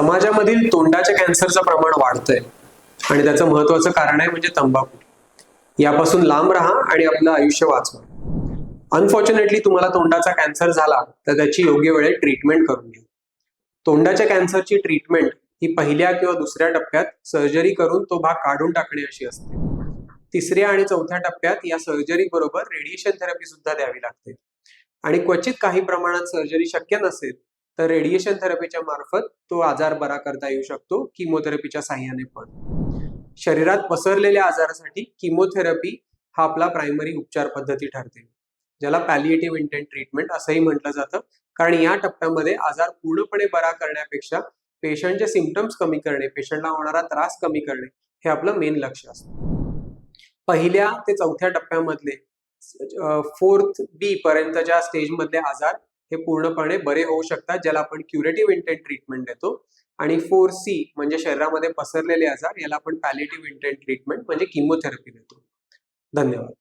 समाजामधील तोंडाच्या कॅन्सरचं प्रमाण वाढतंय. आणि त्याचं महत्वाचं कारण आहे म्हणजे तंबाखू. यापासून लांब राहा आणि आपलं आयुष्य वाचवा. अनफॉर्च्युनेटली तुम्हाला तोंडाचा कॅन्सर झाला तर त्याची योग्य वेळेत ट्रीटमेंट करून घ्या. तोंडाच्या कॅन्सरची ट्रीटमेंट ही पहिल्या किंवा दुसऱ्या टप्प्यात सर्जरी करून तो भाग काढून टाकणे अशी असते. तिसऱ्या आणि चौथ्या टप्प्यात या सर्जरी बरोबर रेडिएशन थेरपी सुद्धा द्यावी लागते. आणि क्वचित काही प्रमाणात सर्जरी शक्य नसेल तर रेडिएशन थेरपीच्या मार्फत तो आजार बरा करता येऊ शकतो किमोथेरपीच्या साह्याने पण. शरीरात पसरलेल्या आजारासाठी किमोथेरपी हा आपला प्रायमरी उपचार पद्धती ठरते. ज्याला पॅलिएटिव्ह इंटेंट ट्रीटमेंट असंही म्हटलं जातं. कारण या टप्प्यामध्ये आजार पूर्णपणे बरा करण्यापेक्षा पेशंटचे सिमटम्स कमी करणे पेशंटला होणारा त्रास कमी करणे हे आपलं मेन लक्ष असतं. पहिल्या ते चौथ्या टप्प्यामधले फोर्थ बी पर्यंतच्या स्टेजमधले आजार हे पूर्णपणे बरे होऊ शकतात ज्याला आपण क्युरेटिव्ह इंटेंट ट्रीटमेंट देतो. आणि फोर सी म्हणजे शरीरामध्ये पसरलेले आजार याला आपण पॅलेटिव्ह इंटेंट ट्रीटमेंट म्हणजे किमोथेरपी देतो. धन्यवाद.